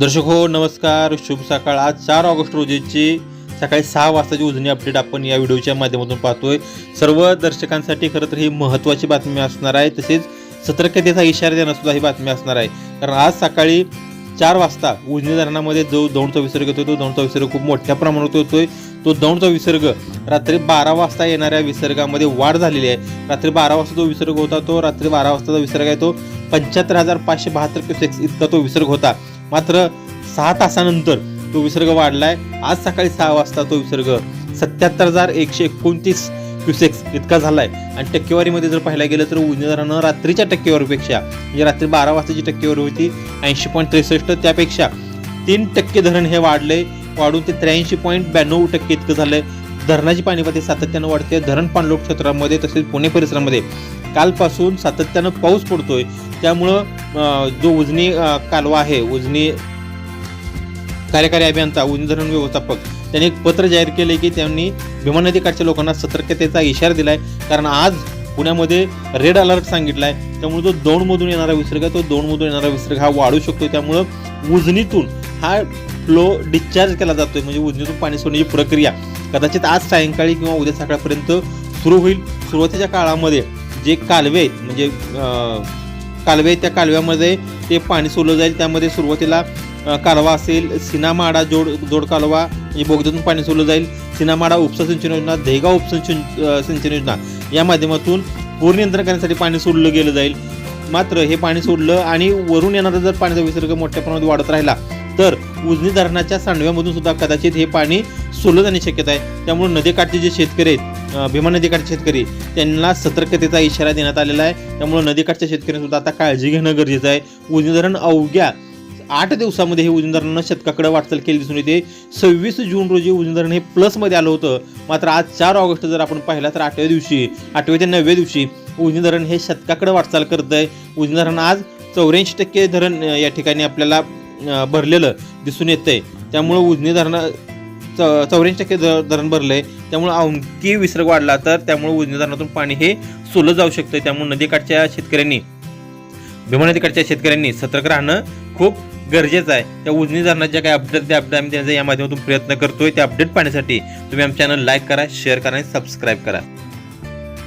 दर्शक हो नमस्कार. शुभ सकाळ. आज चार ऑगस्ट रोजीची सकाळी सहा वाजताची उजनी अपडेट आपण या व्हिडिओच्या माध्यमातून पाहतोय. सर्व दर्शकांसाठी खरं तर ही महत्त्वाची बातमी असणार आहे. तसेच सतर्कतेचा इशारा देणं सुद्धा ही बातमी असणार आहे. कारण आज सकाळी चार वाजता उजनी धरणामध्ये जो दौंडचा विसर्ग येतो तो दौंडचा विसर्ग खूप मोठ्या प्रमाणात होतोय. तो दौंडचा विसर्ग रात्री बारा वाजता येणाऱ्या विसर्गामध्ये वाढ झालेली आहे. रात्री बारा वाजता जो विसर्ग होता तो रात्री बारा वाजताचा विसर्ग आहे. तो पंच्याहत्तर हजार पाचशे बहात्तर क्युसेक्स इतका तो विसर्ग होता. मात्र सहा तासानंतर तो विसर्ग वाढलाय. आज सकाळी सहा वाजता तो विसर्ग सत्याहत्तर हजार एकशे एकोणतीस क्युसेक्स इतका झाला आहे आणि टक्केवारीमध्ये जर पाहायला गेलं तर उजनी रात्रीच्या टक्केवारीपेक्षा म्हणजे रात्री बारा वाजताची टक्केवारी होती ऐंशी पॉईंट त्रेसष्ट त्यापेक्षा तीन टक्के धरण हे वाढले वाढून ते त्र्याऐंशी पॉईंट ब्याण्णव टक्के इतकं झालंय. धरणाची पाणीपाती सातत्यानं वाढते. धरण पाणलोट क्षेत्रामध्ये तसेच पुणे परिसरामध्ये कालपासून सातत्यानं पाऊस पडतोय. त्यामुळं जो उजनी कालवा आहे उजनी कार्यकारी अभियंता उजनी धरण व्यवस्थापक त्यांनी एक पत्र जाहीर केले की त्यांनी भीमा नदीकाठच्या लोकांना सतर्कतेचा इशारा दिलाय. कारण आज पुण्यामध्ये रेड अलर्ट सांगितलाय. त्यामुळे जो दौडमधून येणारा विसर्ग आहे, तो दौंडमधून येणारा विसर्ग हा वाढू शकतो त्यामुळं उजनीतून हा फ्लो डिस्चार्ज केला जातोय. म्हणजे उजनीतून पाणी सोडण्याची प्रक्रिया कदाचित आज सायंकाळी किंवा उद्या सकाळपर्यंत सुरू होईल. सुरुवातीच्या काळामध्ये जे कालवे आहेत, म्हणजे कालवे त्या कालव्यामध्ये ते पाणी सोडलं जाईल. त्यामध्ये सुरुवातीला कालवा असेल सिनामाडा जोड जोड कालवा म्हणजे बोगद्यातून पाणी सोडलं जाईल. सिनामाडा उपसा सिंचन योजना देगाव उपसिंचन सिंचन योजना या माध्यमातून पूर नियंत्रण करण्यासाठी पाणी सोडलं गेलं जाईल. मात्र हे पाणी सोडलं आणि वरून येणारा जर पाण्याचा विसर्ग मोठ्या प्रमाणात वाढत राहिला तर उजनी धरणाच्या सांडव्यामधून सुद्धा कदाचित हे पाणी सोडलं जाण्याची शक्यता आहे. त्यामुळे नदीकाठचे जे शेतकरी आहेत भीमा नदीकाठचे शेतकरी त्यांना सतर्कतेचा इशारा देण्यात आलेला आहे. त्यामुळे नदीकाठच्या शेतकऱ्यांनी सुद्धा आता काळजी घेणं गरजेचं आहे. उजनी धरण अवघ्या आठ दिवसामध्ये हे उजनी शतकाकडे वाटचाल केली दिसून येते. सव्वीस जून रोजी उजनी धरण हे प्लसमध्ये आलं होतं. मात्र आज चार ऑगस्ट जर आपण पाहिला तर आठव्या दिवशी आठव्या ते नवव्या दिवशी उजनी धरण हे शतकाकडे वाटचाल करत आहे उजनी आज चौऱ्याऐंशी टक्के धरण या ठिकाणी आपल्याला भरलेलं दिसून येतंय. त्यामुळं उजनी धरणं च चौऱ्याऐंशी टक्के ध- धरण भरलंय. त्यामुळं आणखी विसर्ग वाढला तर त्यामुळे उजनी धरणातून पाणी हे सोलं जाऊ शकतं त्यामुळे नदीकाठच्या शेतकऱ्यांनी भीमा नदीकाठच्या शेतकऱ्यांनी सतर्क राहणं खूप गरजेचं आहे. त्या उजनी धरणाच्या काही अपडेट त्या अपडेट आम्ही देण्याचा या माध्यमातून प्रयत्न करतोय. त्या अपडेट पाहण्यासाठी तुम्ही आमच्या चॅनल लाईक करा शेअर करा आणि सबस्क्राईब करा.